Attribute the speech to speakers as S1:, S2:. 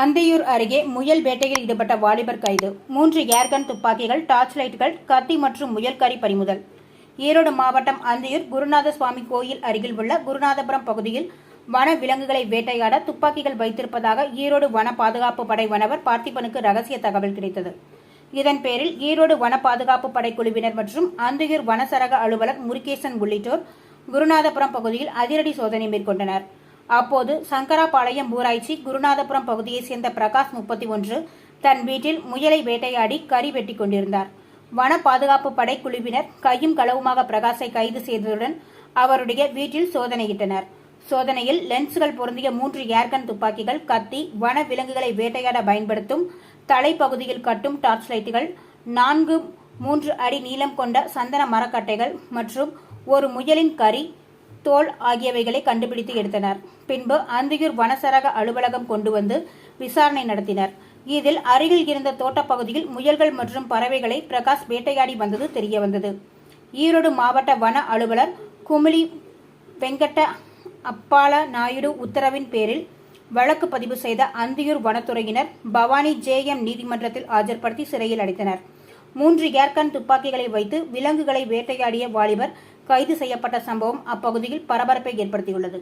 S1: அந்தியூர் அருகே முயல் வேட்டையில் ஈடுபட்ட வாலிபர் கைது. மூன்று ஏர்கன் துப்பாக்கிகள் டார்ச் லைட்டுகள் கத்தி மற்றும் முயல் கறி பறிமுதல். ஈரோடு மாவட்டம் அந்தியூர் குருநாத சுவாமி கோயில் அருகில் உள்ள குருநாதபுரம் பகுதியில் வன விலங்குகளை வேட்டையாட துப்பாக்கிகள் வைத்திருப்பதாக ஈரோடு வன பாதுகாப்பு படை வனவர் பார்த்திபனுக்கு ரகசிய தகவல் கிடைத்தது. இதன் பேரில் ஈரோடு வன பாதுகாப்பு படை குழுவினர் மற்றும் அந்தியூர் வனசரக அலுவலர் முருகேசன் உள்ளிட்டோர் குருநாதபுரம் பகுதியில் அதிரடி சோதனை மேற்கொண்டனர். அப்போது சங்கராபாளையம் ஊராட்சி குருநாதபுரம் பகுதியைச் சேர்ந்த பிரகாஷ் முப்பத்தி ஒன்று தன் வீட்டில் முயலை வேட்டையாடி கறி வெட்டி கொண்டிருந்தார். வன பாதுகாப்பு படை குழுவினர் கையும் களவுமாக பிரகாஷை கைது செய்ததுடன் அவருடைய வீட்டில் சோதனையிட்டனர். சோதனையில் லென்ஸ்கள் பொருந்திய மூன்று ஏர்கன் துப்பாக்கிகள் கத்தி வன விலங்குகளை வேட்டையாட பயன்படுத்தும் தலைப்பகுதியில் கட்டும் டார்ச் லைட்டுகள் நான்கு மூன்று அடி நீளம் கொண்ட சந்தன மரக்கட்டைகள் மற்றும் ஒரு முயலின் கறி தோல் ஆகியவைகளை கண்டுபிடித்து எடுத்தனர். பின்பு அந்தியூர் வனசரக அலுவலகம் கொண்டு வந்து விசாரணை நடத்தினர். இதில் அருகில் இருந்த தோட்டப்பகுதியில் முயல்கள் மற்றும் பறவைகளை பிரகாஷ் வேட்டையாடி வந்தது தெரியவந்தது ஈரோடு மாவட்ட வன அலுவலர் குமிலி வெங்கட்ட அப்பால நாயுடு உத்தரவின் பேரில் வழக்கு பதிவு செய்த அந்தியூர் வனத்துறையினர் பவானி ஜேஎம் நீதிமன்றத்தில் ஆஜர்படுத்தி சிறையில் அடைத்தனர். மூன்று ஏர்கன் துப்பாக்கிகளை வைத்து விலங்குகளை வேட்டையாடிய வாலிபர் கைது செய்யப்பட்ட சம்பவம் அப்பகுதியில் பரபரப்பை ஏற்படுத்தியுள்ளது.